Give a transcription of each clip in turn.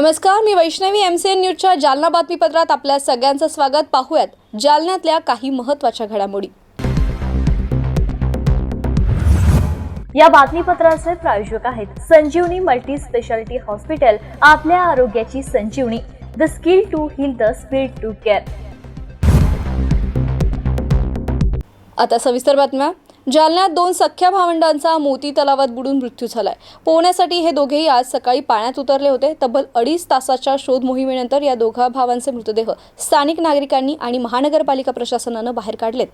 नमस्कार मी Vaishnavi M C N न्यूजच्या जालना बातमीपत्रात आपल्या सगळ्यांचं स्वागत. पाहूयात जालन्यातल्या काही महत्त्वाच्या घडामोडी. या बातमीपत्राचे प्रायोजक आहेत संजीवनी मल्टी स्पेशालिटी हॉस्पिटल आपल्या आरोग्याची Sanjivani. The skill to heal the speed to care आता सविस्तर बातम्या. जालन्यात दोन सख्या भावंडांचा मोती तलावात बुडून मृत्यू झालाय. पोहण्यासाठी हे दोघेही आज सकाळी पाण्यात उतरले होते. तब्बल अडीच तासाच्या शोध मोहिमेनंतर या दोघा भावांचे मृतदेह स्थानिक नागरिकांनी आणि महानगरपालिका प्रशासनानं बाहेर काढलेत.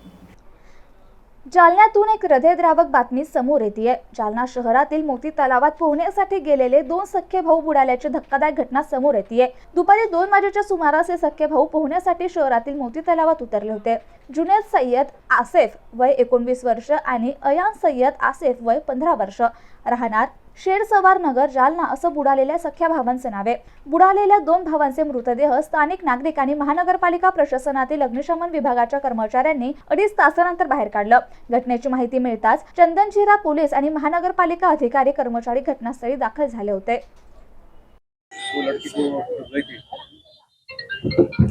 जालन्यातून एक हृदयद्रावक बातमी समोर येते जालना शहरातील मोती तलावात पोहण्यासाठी गेलेले दोन सख्खे भाऊ बुडाल्याची धक्कादायक घटना समोर येते दुपारी दोन वाजेच्या सुमारास हे सख्खे भाऊ पोहण्यासाठी शहरातील मोती तलावात उतरले होते. जुनेद सय्यद आसेफ वय एकोणवीस वर्ष आणि अयान सय्यद आसेफ वय पंधरा वर्ष. राहणार शेरसवार नगर जालना असं बुडालेल्या सख्या भावांचे नावे. बुडालेल्या दोन भावांचे मृतदेह स्थानिक नागरिकांनी महानगरपालिका प्रशासनातील अग्निशमन विभागाच्या कर्मचाऱ्यांनी अडीच तासानंतर बाहेर काढलं. घटनेची माहिती मिळताच चंदनशिरा पोलीस आणि महानगरपालिका अधिकारी कर्मचारी घटनास्थळी दाखल झाले होते.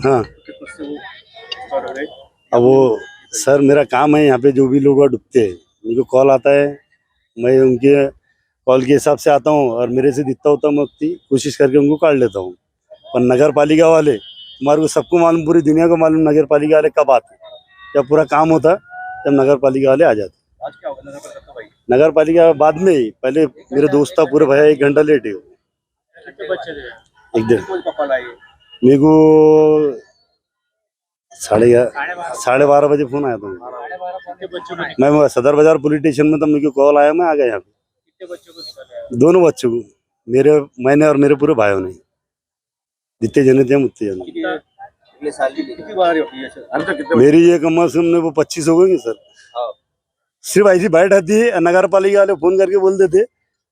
हाँ। अब वो सर मेरा काम है यहाँ पे जो भी लोग डूबते हैं मुझे कॉल आता है। मैं उनके कॉल के हिसाब से आता हूँ और मेरे से दिखता होता मैं उतनी कोशिश करके उनको काट लेता हूँ। पर नगर पालिका वाले हमारे को सबको मालूम पूरी दुनिया को मालूम नगर पालिका वाले कब आते जब पूरा काम होता तब नगर पालिका वाले आ जाते। नगर पालिका बाद में ही पहले मेरे दोस्त था पूरे भैया एक घंटा लेट है एक दिन। मेरे को साढ़े साढ़े बारह। बजे फ़ोन आया था मैं? सदर बाज़ार पुलिस स्टेशन में तब मेरे को कॉल आया मैं आ गया यहाँ पे। कितने बच्चों को निकाला दोनों बच्चों को। मेरे मैंने और मेरे पूरे भाइयों ने। जितने जने थे हम उतने जने। कितने कितने साल की कितनी बार होती है अभी तक कितने मेरी ये कम से कम वो पच्चीस हो गई सर। हाँ। सिर्फ ऐसी बैठ आती है नगर पालिका वाले फोन करके बोल देते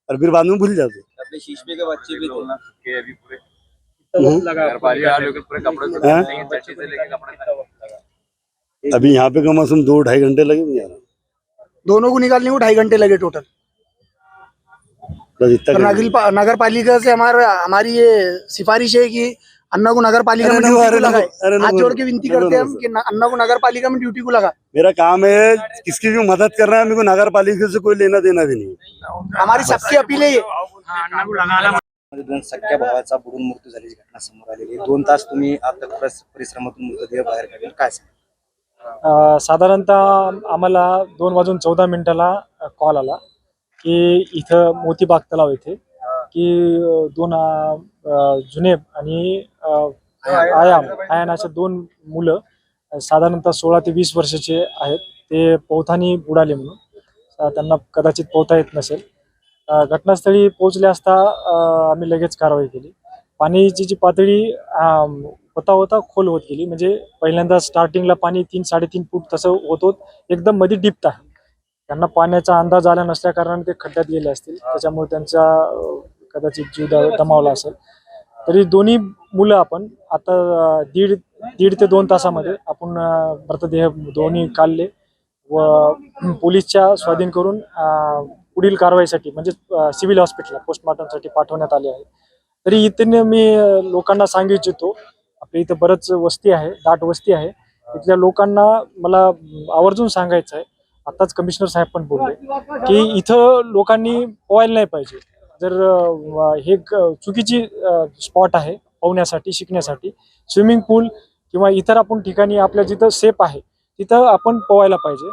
और फिर बाद में भूल जाते। अपने शीशमे के बच्चे भी थे के अभी पूरे कितना वक्त लगा? आपको निकालने में? पूरे कपड़े से हाँ? लेके बच्चे से लेके कपड़े कितना वक्त लगा? अभी यहाँ पे कम से कम दो ढाई घंटे लगे मुझे यार। दोनों को निकालने में ढाई घंटे लगे टोटल। कर नगर नगर पालिका से हमारा हमारी ये सिफारिश है कि अन्ना को नगर पालिका में ड्यूटी लगाए। हाथ जोड़ के विनती करते हैं हम कि अन्ना को नगर पालिका में ड्यूटी को लगा। मेरा काम है किसकी भी मदद करना है मेरे को नगर पालिका से कोई लेना देना भी नहीं हमारी सबकी अपील है ये। दोन सख्या भावाचा बुडून मृत्यू झाल्याची घटना समोर आलेली दोन तास तुम्ही आता परिस- परिश्रमातून मृतदेह बाहेर काढले. काय साधारणतः आम्हाला दोन वाजून चौदा मिनिटाला कॉल आला. की इथं मोतीबाग तलाव येथे की दोन जुनेब आणि आयाम आयान दोन मुलं साधारणतः सोळा ते वीस वर्षाचे आहेत. ते पोहतानी बुडाले म्हणून. त्यांना कदाचित पोहता येत नसेल. घटनास्थळी पोहोचले असता आम्ही लगेच कारवाई केली. पाण्याची जी पातळी होता होता खोल होत गेली. म्हणजे पहिल्यांदा स्टार्टिंगला पाणी तीन साडेतीन फूट तसं होत होत. एकदम मध्ये डिप्ट आहे. त्यांना पाण्याचा अंदाज आला नसल्या कारणाने ते खड्ड्यात गेले असतील. त्याच्यामुळे त्यांचा कदाचित जीव द- गमावला असेल. तरी दोन्ही मुलं आपण आता दीड दीड ते दोन तासामध्ये आपण मृतदेह दोन्ही काढले व पोलीसच्या स्वाधीन करून पुढील कारवाईसाठी म्हणजे सिव्हिल हॉस्पिटलला पोस्टमॉर्टमसाठी पाठवण्यात आले आहे. तरी इथे मी लोकांना सांगू इच्छितो आपल्या इथं बरंच वस्ती आहे दाट वस्ती आहे. इथल्या लोकांना मला आवर्जून सांगायचं आहे आताच कमिशनर साहेब पण बोलले की इथं लोकांनी पोहायला नाही पाहिजे. जर हे चुकीची स्पॉट आहे पोहण्यासाठी शिकण्यासाठी. स्विमिंग पूल किंवा इतर आपण ठिकाणी आपल्या जिथं सेफ आहे तिथं आपण पोहायला पाहिजे.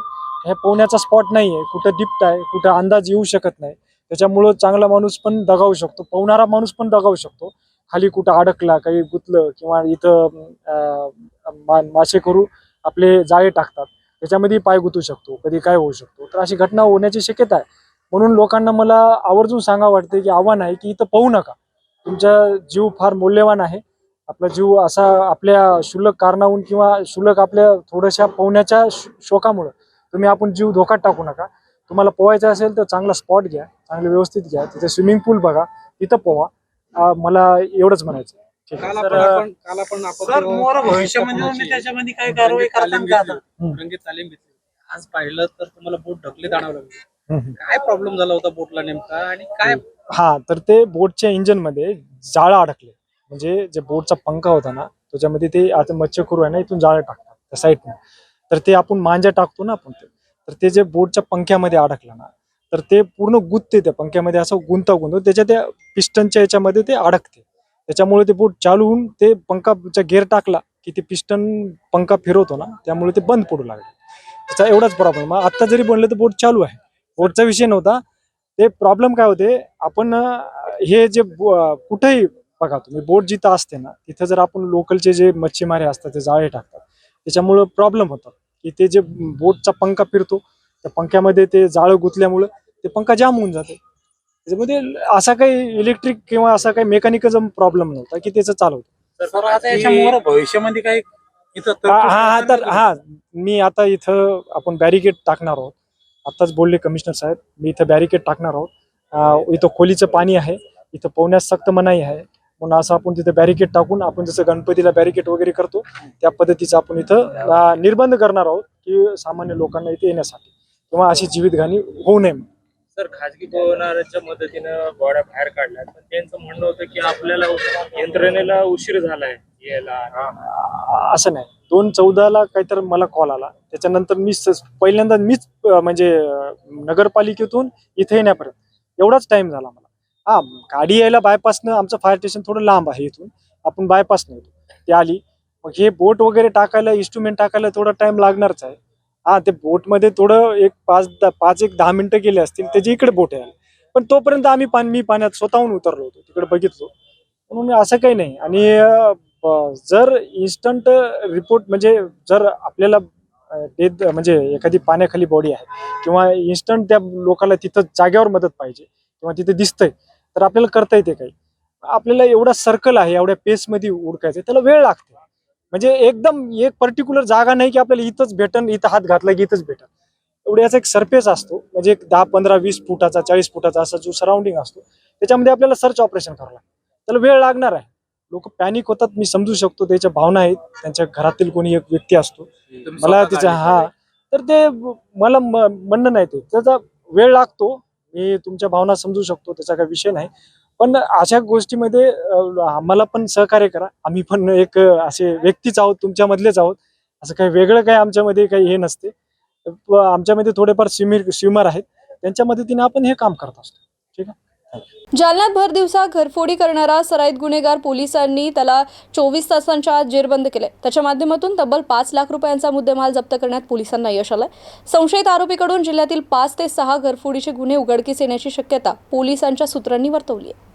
हे पोहण्याचा स्पॉट नाही आहे कुठं डिप्ट आहे कुठं अंदाज येऊ शकत नाही. त्याच्यामुळं चांगला माणूस पण दगावू शकतो. पोहणारा माणूस पण दगावू शकतो. खाली कुठं अडकला काही गुतलं किंवा इथं अं, मा- मासेकरू आपले जाळे टाकतात. त्याच्यामध्ये पाय गुतू शकतो कधी काय होऊ शकतो. तर अशी घटना होण्याची शक्यता आहे. म्हणून लोकांना मला आवर्जून सांगा वाटते की आव्हान आहे की इथं पाहू नका. तुमचा जीव फार मौल्यवान आहे. आपला जीव असा आपल्या क्षुल्लक कारणाहून किंवा क्षुल्लक आपल्या थोड्याशा पोहण्याच्या शोकामुळं तुम्ही आपण जीव धोक्यात टाकू नका. तुम्हाला पोहायचं असेल तर चांगला स्पॉट घ्या चांगलं व्यवस्थित घ्या. तिथे स्विमिंग पूल बघा तिथं पोहा. मला एवढंच म्हणायचं आहे काल तर, आपण आपण काल आपण सर मोर भविष्य म्हणजे तुम्ही त्याच्यामध्ये काही कारवाई तालीम करता का? रंगीत तालीम घेतली. आज पाहिलं तर तुम्हाला बोट लागलं हम्म. काय प्रॉब्लेम झाला होता बोटला नेमका आणि काय हा तर ते बोटच्या इंजिनमध्ये जाळं अडकले. म्हणजे जे बोटचा पंखा होता ना त्याच्यामध्ये ते आता मच्छीखोर आहे ना इथून जाळं टाकतात त्या साईडने. तर ते आपण मांजा टाकतो ना आपण ते. तर ते जे बोटच्या पंख्यामध्ये अडकलं ना तर ते पूर्ण गुंतते त्या पंख्यामध्ये असं गुंता गुंत त्याच्या त्या पिस्टनच्या याच्यामध्ये ते अडकते. त्याच्यामुळे ते बोट चालू होऊन ते पंखाचा गेअर टाकला की ते पिस्टन पंखा फिरवतो ना त्यामुळे ते बंद पडू लागले. त्याचा एवढाच प्रॉब्लेम आत्ता आता जरी बनलं तर बोट चालू आहे. बोटचा विषय नव्हता. ते प्रॉब्लेम काय होते? आपण हे जे कुठेही बघा तुम्ही बोट जिथं असते ना तिथं जर आपण लोकलचे जे मच्छीमारे असतात ते जाळे टाकतात. त्याच्यामुळं प्रॉब्लेम होतात की ते जे बोटचा पंखा फिरतो त्या पंख्यामध्ये ते जाळं गुंतल्यामुळं ते पंखा जाम होऊन जाते. त्याच्यामध्ये असा काही इलेक्ट्रिक किंवा असा काही मेकॅनिकल प्रॉब्लेम नव्हता की त्याचं चालवतं. सर आता याच्यामुळे भविष्यामध्ये काही इथं हा हा हा तर हा मी आता इथं आपण बॅरिकेड टाकणार आहोत. आताच बोलले कमिशनर साहेब मी इथं बॅरिकेड टाकणार आहोत. इथं खोलीचं पाणी आहे इथं पोहण्यास सक्त मनाई आहे. म्हणून असं आपण तिथे बॅरिकेड टाकून आपण जसं गणपतीला बॅरिकेड वगैरे करतो त्या पद्धतीचं आपण इथं निर्बंध करणार आहोत की सामान्य लोकांना इथे येण्यासाठी किंवा अशी जीवितहानी होऊ नये म्हणून. सर खाजगी गव्हर्नरच्या मदतीनं गोड्या बाहेर काढल्या पण त्यांचं म्हणणं होतं की आपल्याला यंत्रणेला उशीर झालाय यायला. असं नाही. दोन चौदाला काहीतरी मला कॉल आला. त्याच्यानंतर मी पहिल्यांदा मीच म्हणजे नगरपालिकेतून इथे येण्यापर्यंत एवढाच टाइम झाला मला. हा गाडी यायला बायपासनं आमचं फायर स्टेशन थोडं लांब आहे इथून. आपण बायपासनं येतो. ते आली. मग हे बोट वगैरे टाकायला इन्स्ट्रुमेंट टाकायला थोडा टाइम लागणारच आहे. हा ते बोटमध्ये थोडं एक पाच पाच एक दहा मिनिटं गेले असतील त्याची इकडे बोट आहे पण तोपर्यंत आम्ही पाणी मी पाण्यात स्वतःहून उतरलो होतो तिकडे बघितलो. म्हणून असं काही नाही. आणि जर इन्स्टंट रिपोर्ट म्हणजे जर आपल्याला डेथ म्हणजे एखादी पाण्याखाली बॉडी आहे किंवा इन्स्टंट त्या लोकांना तिथं जागेवर मदत पाहिजे किंवा तिथे दिसतंय तर आपल्याला करता येते काही. आपल्याला एवढा सर्कल आहे एवढ्या पेसमध्ये उडकायचं त्याला वेळ लागते. म्हणजे एकदम एक पर्टिक्युलर जागा नाही की आपल्याला इथंच भेटन इथं हात घातला की इथंच भेटन. एवढे याचा एक सरफेस असतो म्हणजे एक दहा पंधरा वीस फुटाचा चाळीस फुटाचा असा जो सराउंडिंग असतो त्याच्यामध्ये आपल्याला सर्च ऑपरेशन करावं लागतं. त्याला वेळ लागणार आहे. लोक पॅनिक होतात मी समजू शकतो त्याच्या भावना आहेत त्यांच्या घरातील कोणी एक व्यक्ती असतो. मला स्वतः त्याचा गाडी हा. तर ते मला म्हणणं नाही ते. त्याचा वेळ लागतो. मी तुमच्या भावना समजू शकतो त्याचा काही विषय नाही. पण अशा गोष्टीमध्ये आम्हाला पण सहकार्य करा. आम्ही पण एक असे व्यक्तीच आहोत तुमच्यामधलेच आहोत. असं काही वेगळं काही आमच्यामध्ये काही हे नसते. आमच्यामध्ये थोडेफार स्विमिर स्विमर आहेत. त्यांच्या मदतीने आपण हे काम करत असतो. ठीक आहे? जालन्यात भर दिवसा घरफोडी करणारा सराईत गुन्हेगार पोलिसांनी त्याला चोवीस तासांच्या आत जेरबंद केले त्याच्या माध्यमातून तब्बल पाच लाख रुपयांचा मुद्देमाल जप्त करण्यात पोलिसांना यश आलं संशयित आरोपीकडून जिल्ह्यातील पाच ते सहा घरफोडीचे गुन्हे उघडकीस येण्याची शक्यता पोलिसांच्या सूत्रांनी वर्तवली आहे.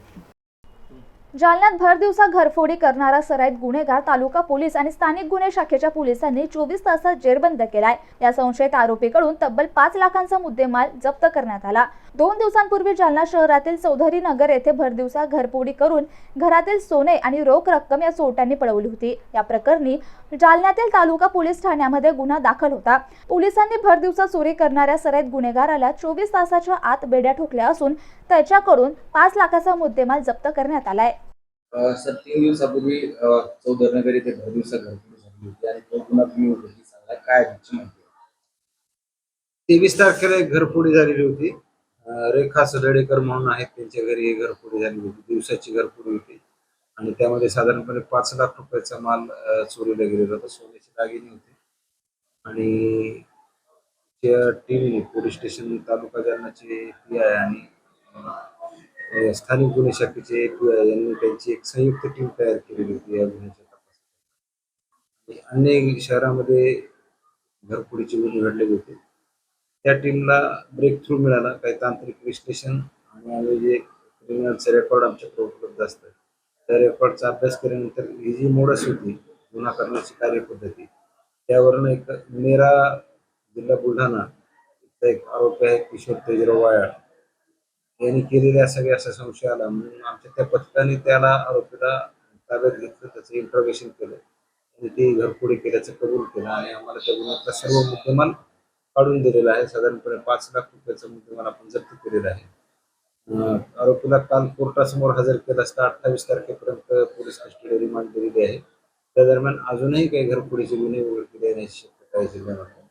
जालन्यात भर दिवसा घरफोडी करणारा सराईत गुन्हेगार तालुका पोलीस आणि स्थानिक गुन्हे शाखेच्या पोलिसांनी चोवीस तासात जेरबंद केलाय. या संशयित आरोपीकडून तब्बल पाच लाखांचा मुद्देमाल जप्त करण्यात आला. दोन दिवसांपूर्वी जालना शहरातील चौधरी नगर येथे भरदिवसा घरफोडी करून घरातील सोने आणि रोख रक्कम या चोरट्यांनी पळवली होती. या प्रकरणी जालन्यातील तालुका पोलीस ठाण्यामध्ये गुन्हा दाखल होता. पोलिसांनी भरदिवसा चोरी करणाऱ्या सराईत गुन्हेगाराला चोवीस तासाच्या आत बेड्या ठोकल्या असून त्याच्याकडून पाच लाखाचा मुद्देमाल जप्त करण्यात आलाय. सर तीन दिवसापूर्वी अ, चौधरनगर येथे भरदिवसा घरफोडी झाली होती आणि तो पुन्हा तुम्ही उघडकीस सांगला काय माहिती? तेवीस तारखेला एक घरफोडी झालेली होती. अं, रेखा सदडेकर म्हणून आहेत त्यांच्या घरी एक घरफोडी झाली होती. दिवसाची घरफोडी होती. आणि त्यामध्ये साधारणपणे पाच लाख रुपयाचा माल अं, चोरीला गेलेला होता. सोन्याची दागिने होते. आणि त्या टीमने पोलीस स्टेशन तालुका जालनाचे पी आय आणि अं, स्थानिक गुन्हे शाखेचे यांनी त्यांची एक संयुक्त टीम तयार केलेली होती या गुन्ह्याच्या तपासासाठी. अनेक शहरामध्ये घरफोडीचे गुन्हे घडलेले होते. त्या टीमला ब्रेक थ्रू मिळाला. काही तांत्रिक विश्लेषण आणि आम्ही जे क्रिमिनलचे रेकॉर्ड आमच्याकडे उपलब्ध असतात त्या रेकॉर्डचा अभ्यास केल्यानंतर ही जी मोडस होती गुन्हा करण्याची कार्यपद्धती त्यावरून एक नेरा जिल्हा बुलढाणा एक आरोपी आहे किशोर तेजराव वायाळ यांनी केलेल्या सगळ्या असा संशय आला म्हणून आमच्या त्या पथकाने त्याला आरोपीला ताब्यात घेतलं त्याचं इंट्रोगेशन केलं. आणि ते घरपुढे केल्याचं कबूल केलं आणि आम्हाला त्या गुन्ह्यातला सर्व मुद्देमाल काढून दिलेला आहे. साधारणपणे पाच लाख रुपयाचा मुद्देमाल आपण जप्त केलेला आहे. आरोपीला काल कोर्टासमोर हजर केलं असता अठ्ठावीस तारखेपर्यंत पोलीस कस्टडी रिमांड दिलेली आहे. त्या दरम्यान अजूनही काही घरपुडीचे गुन्हे उघडकीला येण्याची शक्यता आहे जिल्ह्यामध्ये.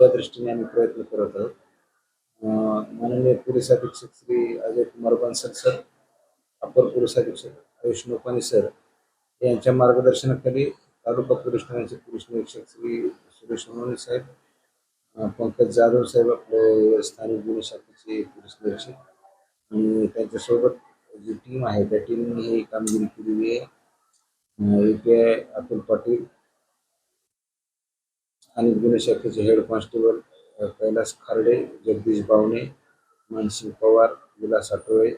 त्या दृष्टीने आम्ही प्रयत्न करत आहोत. माननीय पोलीस अधीक्षक श्री अजय कुमार बन्सल सर अपर पोलीस अधीक्षक आयुष नोपाने सर यांच्या मार्गदर्शनाखाली तालुका पोलीस ठाण्याचे पोलीस निरीक्षक श्री सुरेश सोनवणे साहेब पंकज जाधव साहेब आपले स्थानिक गुन्हे शाखेचे पोलीस निरीक्षक आणि त्यांच्यासोबत जी टीम आहे त्या टीमने ही कामगिरी केलेली आहे. A P I Atul Patil स्थानिक गुन्हे शाखेचे हेड कॉन्स्टेबल कैलास खारडे जगदीश बावणे मानसिंग पवार विलास आठवळे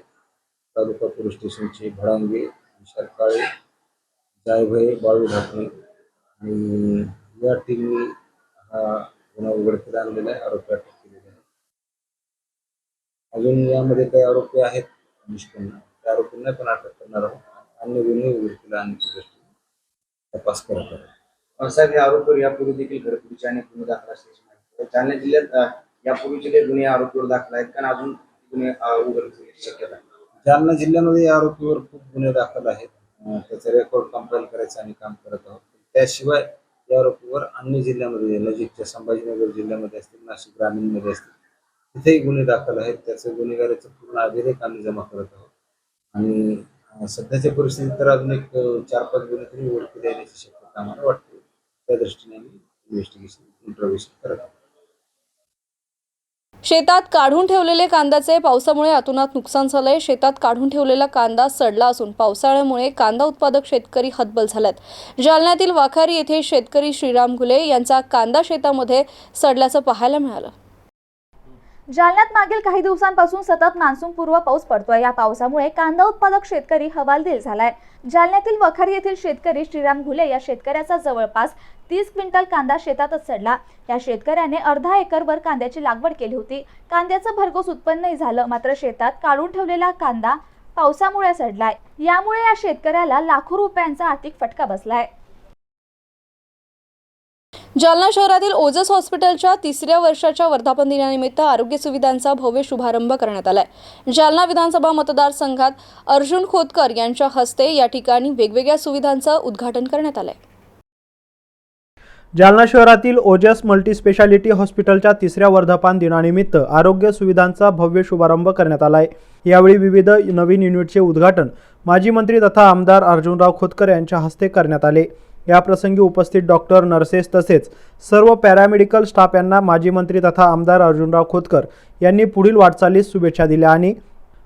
तालुका पोलीस स्टेशनचे भडांगे विशाल काळे जायभय बाळू ढाकणे. आणि या टीमने हा गुन्हा उघडकीला आणलेला आहे आरोपी अटक केलेले आहे. अजून यामध्ये काही आरोपी आहेत? निष्पन्न. त्या आरोपींना पण अटक करणार आहोत. अन्य गुन्हे उघडकीला आणण्याची दृष्टीने तपास करत आहोत. साहेब या आरोपीवर यापूर्वी देखील घरपुरीच्या अनेक गुन्हे दाखल असल्याची जालना जिल्ह्यात यापूर्वीचे काही गुन्हे आरोपीवर दाखल आहेत कारण अजून गुन्हे अं, शक्यता जालना जिल्ह्यामध्ये या आरोपीवर खूप गुन्हे दाखल आहेत. त्याचा रेकॉर्ड कंपाईल करायचं आणि काम करत आहोत. त्याशिवाय या आरोपीवर अन्य जिल्ह्यामध्ये नजीकच्या संभाजीनगर जिल्ह्यामध्ये असतील नाशिक ग्रामीणमध्ये असतील तिथेही गुन्हे दाखल आहेत. त्याचं गुन्हेगारीचं पूर्ण अभिरेख आम्ही जमा करत आहोत. आणि सध्याच्या परिस्थितीत तर अजून एक चार पाच गुन्हे तरी उघडकीला येण्याची शक्यता आम्हाला वाटते. त्या दृष्टीने आम्ही इन्व्हेस्टिगेशन इंट्रोगेशन करत आहोत. शेतात काढून ठेवलेले कांद्याचे पावसामुळे अतोनात नुकसान झालंय. शेतात काढून ठेवलेला कांदा सडला असून पावसाळ्यामुळे कांदा उत्पादक शेतकरी हतबल झाल्यात जालन्यातील वाखारी येथे शेतकरी श्रीराम घुले यांचा कांदा शेतामध्ये सडल्याचं पाहायला मिळालं. जालन्यात मागील काही दिवसांपासून सतत मान्सूनपूर्व पाऊस पडतोय. या पावसामुळे कांदा उत्पादक शेतकरी हवालदिल झालाय. जालन्यातील वखारी येथील शेतकरी श्रीराम घुले या शेतकऱ्याचा जवळपास तीस क्विंटल कांदा शेतातच सडला. या शेतकऱ्याने अर्धा एकरवर कांद्याची लागवड केली होती. कांद्याचं भरघोस उत्पन्नही झालं मात्र शेतात काढून ठेवलेला कांदा पावसामुळे सडलाय. यामुळे या शेतकऱ्याला लाखो रुपयांचा आर्थिक फटका बसलाय. जालना शहरातील ओजस हॉस्पिटलच्या तिसऱ्या वर्षाच्या वर्धापन दिनानिमित्त आरोग्य सुविधांचा भव्य शुभारंभ करण्यात आलाय. जालना विधानसभा मतदारसंघात अर्जुन खोतकर यांच्या हस्ते या ठिकाणी वेगवेगळ्या सुविधांचं उद्घाटन करण्यात आलंय. जालना शहरातील ओजस मल्टीस्पेशालिटी हॉस्पिटलच्या तिसऱ्या वर्धापन दिनानिमित्त आरोग्य सुविधांचा भव्य शुभारंभ करण्यात आलाय. यावेळी विविध नवीन युनिटचे उद्घाटन माजी मंत्री तथा आमदार अर्जुनराव खोतकर यांच्या हस्ते करण्यात आले. याप्रसंगी उपस्थित डॉक्टर नर्सेस तसेच सर्व पॅरामेडिकल स्टाफ यांना माजी मंत्री तथा आमदार अर्जुनराव खोतकर यांनी पुढील वाटचालीस शुभेच्छा दिल्या आणि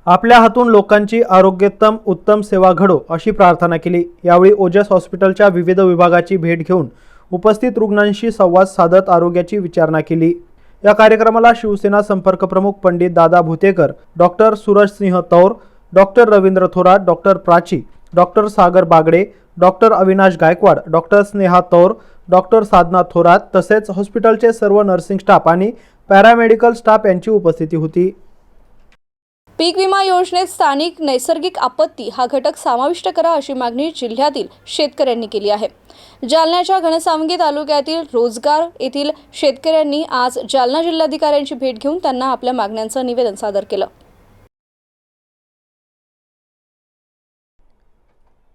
आपल्या हातून लोकांची आरोग्योत्तम उत्तम सेवा घडो अशी प्रार्थना केली. यावेळी ओजस हॉस्पिटलच्या विविध विभागाची भेट घेऊन उपस्थित रुग्णांशी संवाद साधत आरोग्याची विचारणा केली. या कार्यक्रमाला शिवसेना संपर्क प्रमुख पंडित दादा भुतेकर doctor Suraj Singh Taur doctor Ravindra Thorat doctor Prachi doctor Sagar Bagde doctor Avinash Gaikwad doctor Sneha Taur doctor Sadhana Thorat तसेच हॉस्पिटलचे सर्व नर्सिंग स्टाफ आणि पॅरामेडिकल स्टाफ यांची उपस्थिती होती. पीक विमा योजनेत स्थानिक नैसर्गिक आपत्ती हा घटक समाविष्ट करा अशी मागणी जिल्ह्यातील शेतकऱ्यांनी केली आहे. जालन्याच्या घनसावंगी तालुक्यातील रोजगार येथील शेतकऱ्यांनी आज जालना जिल्हाधिकाऱ्यांची भेट घेऊन त्यांना आपल्या मागण्यांचं निवेदन सादर केलं.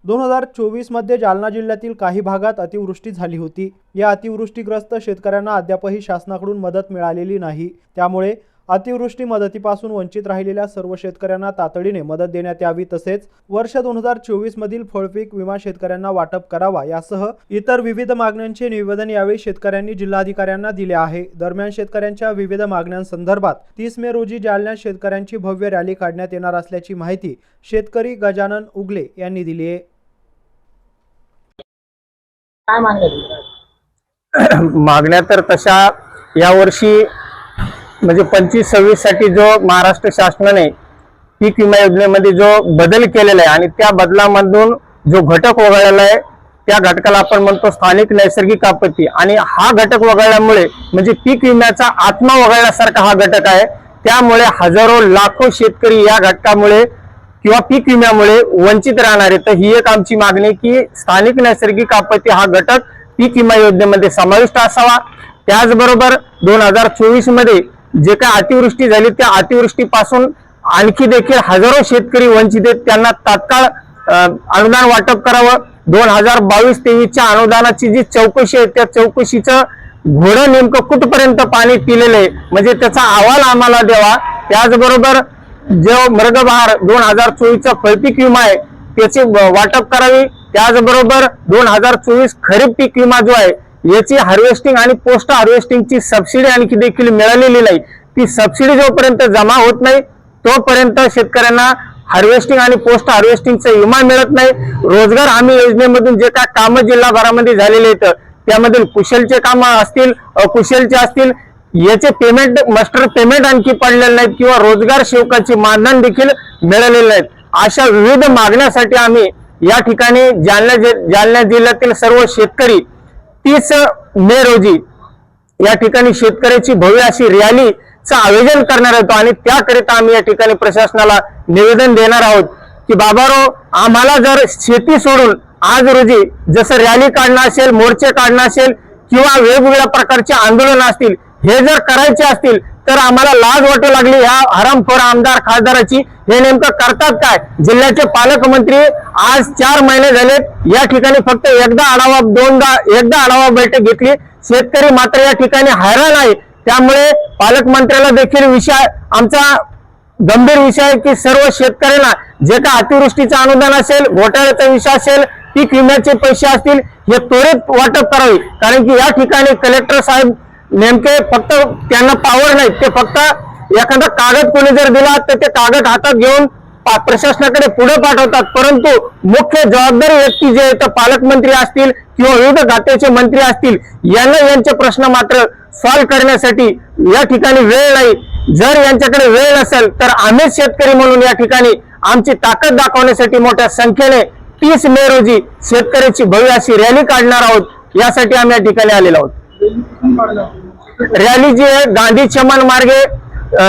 दोन हजार चोवीसमध्ये जालना जिल्ह्यातील काही भागात अतिवृष्टी झाली होती. या अतिवृष्टीग्रस्त शेतकऱ्यांना अद्यापही शासनाकडून मदत मिळालेली नाही. त्यामुळे अतिवृष्टी मदतीपासून वंचित राहिलेल्या सर्व शेतकऱ्यांना तातडीने मदत देण्यात यावी तसेच वर्ष दोन हजार चोवीसमधील फळपीक विमा शेतकऱ्यांना वाटप करावा यासह इतर विविध मागण्यांचे निवेदन यावेळी शेतकऱ्यांनी जिल्हाधिकाऱ्यांना दिले आहे. दरम्यान शेतकऱ्यांच्या विविध मागण्यांसंदर्भात तीस मे रोजी जालन्यात शेतकऱ्यांची भव्य रॅली काढण्यात येणार असल्याची माहिती शेतकरी गजानन उगले यांनी दिली आहे. मागण्या तर तशा यावर्षी म्हणजे पंचवीस सव्वीससाठी जो महाराष्ट्र शासनाने पीक विमा योजनेमध्ये जो बदल केलेला आहे आणि त्या बदलामधून जो घटक वगळलेला आहे त्या घटकाला आपण म्हणतो स्थानिक नैसर्गिक आपत्ती. आणि हा घटक वगळल्यामुळे म्हणजे पीक विम्याचा आत्मा वगळल्यासारखा हा घटक आहे. त्यामुळे हजारो लाखो शेतकरी या घटकामुळे किंवा पीक विम्यामुळे वंचित राहणार. तर ही एक आमची मागणी की स्थानिक नैसर्गिक आपत्ती हा घटक पीक विमा योजनेमध्ये समाविष्ट असावा. त्याचबरोबर दोन हजार चोवीसमध्ये जे काय अतिवृष्टी झाली त्या अतिवृष्टीपासून आणखी देखील हजारो शेतकरी वंचित आहेत. त्यांना तात्काळ अनुदान वाटप करावं. दोन हजार बावीस तेवीसच्या अनुदानाची जी चौकशी आहे त्या चौकशीचं घोडं नेमकं कुठपर्यंत पाणी पिलेलं आहे म्हणजे त्याचा अहवाल आम्हाला द्यावा. त्याचबरोबर जो मृगबहार दोन हजार चोवीसचा फळपीक विमा आहे त्याची वाटप करावी. त्याचबरोबर दोन हजार चोवीस खरीप पीक विमा जो आहे याची हार्वेस्टिंग आणि पोस्ट हार्वेस्टिंगची सबसिडी आणखी देखील मिळालेली नाही. ती सबसिडी जोपर्यंत जमा होत नाही तोपर्यंत शेतकऱ्यांना हार्वेस्टिंग आणि पोस्ट हार्वेस्टिंगचा विमा मिळत नाही. रोजगार हमी योजनेमधून जे काय कामं जिल्हाभरामध्ये झालेले आहेत त्यामधील कुशलचे कामं असतील अकुशलचे असतील याचे पेमेंट मास्टर पेमेंट आणखी पडलेले नाहीत किंवा रोजगार सेवकाचे मानधन देखील मिळालेले नाहीत. अशा विविध मागण्यासाठी आम्ही या ठिकाणी जालना जालना जिल्ह्यातील सर्व शेतकरी तीस मे रोजी या ठिकाणी शेतकऱ्याची भव्य अशी रॅलीचं आयोजन करणार होतो आणि त्याकरिता आम्ही या ठिकाणी प्रशासनाला निवेदन देणार आहोत की बाबारो आम्हाला जर शेती सोडून आज रोजी जसं रॅली काढणं असेल मोर्चे काढणं असेल किंवा वेगवेगळ्या प्रकारचे आंदोलन असतील हे जर करायचे असतील तर आम्हाला लाज वाटू लागली. ह्या हरामखोर आमदार खासदाराची हे नेमकं करतात काय? जिल्ह्याचे पालकमंत्री आज चार महिने झालेत. या ठिकाणी फक्त एकदा आढावा दोनदा एकदा आढावा बैठक घेतली. शेतकरी मात्र या ठिकाणी हैराण आहे. त्यामुळे पालकमंत्र्याला देखील विषय आमचा गंभीर विषय आहे की सर्व शेतकऱ्यांना जे का अतिवृष्टीचं अनुदान असेल घोटाळ्याचा विषय असेल पीक विम्याचे पैसे असतील हे त्वरित वाटप करावे. कारण की या ठिकाणी कलेक्टर साहेब नेमके फक्त त्यांना पावर नाही ते फक्त एखादा कागद कोणी जर दिला तर ते कागद हातात घेऊन प्रशासनाकडे पुढे पाठवतात. परंतु मुख्य जबाबदारी व्यक्ती जे आहेत पालकमंत्री असतील किंवा विविध खात्याचे मंत्री असतील यांना यांचे प्रश्न मात्र सॉल्व्ह करण्यासाठी या ठिकाणी वेळ नाही. जर यांच्याकडे वेळ नसेल तर आम्हीच शेतकरी म्हणून या ठिकाणी आमची ताकद दाखवण्यासाठी मोठ्या संख्येने तीस मे रोजी शेतकऱ्याची भव्य अशी रॅली काढणार आहोत. यासाठी आम्ही या ठिकाणी आलेलो आहोत. रॅली जी आहे गांधी चमन मार्गे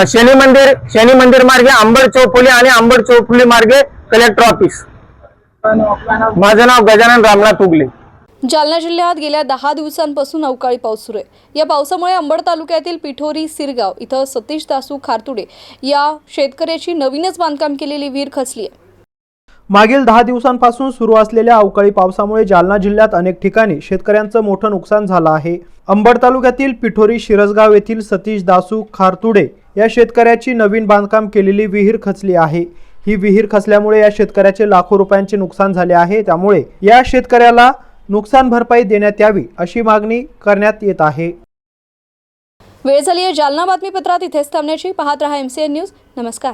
शनी मंदिर शनी मंदिर मार्गे अंबड चौफुली आणि अंबड चौफुली मार्गे कलेक्टर ऑफिस माझं नाव गजानन रामनाथ उगले. जालना जिल्ह्यात गेल्या दहा दिवसांपासून अवकाळी पाऊस सुरू आहे. या पावसामुळे अंबड तालुक्यातील पिठोरी सिरगाव इथं सतीश दासू खारतुडे या शेतकऱ्याची नवीनच बांधकाम केलेली विहीर खचली आहे. मागील दहा दिवसांपासून सुरू असलेल्या अवकाळी पावसामुळे जालना जिल्ह्यात अनेक ठिकाणी शेतकऱ्यांचं मोठं नुकसान झालं आहे. अंबड तालुक्यातील पिठोरी शिरसगाव येथील सतीश दासू खारतुडे या शेतकऱ्याची नवीन बांधकाम केलेली विहीर खचली आहे. ही विहीर खचल्यामुळे या शेतकऱ्याचे लाखो रुपयांचे नुकसान झाले आहे. त्यामुळे या शेतकऱ्याला नुकसान भरपाई देण्यात यावी अशी मागणी करण्यात येत आहे. वेळ झाली आहे जालना बातमीपत्रात इथेच थांबण्याची. पाहत रहा एम सी एन न्यूज नमस्कार.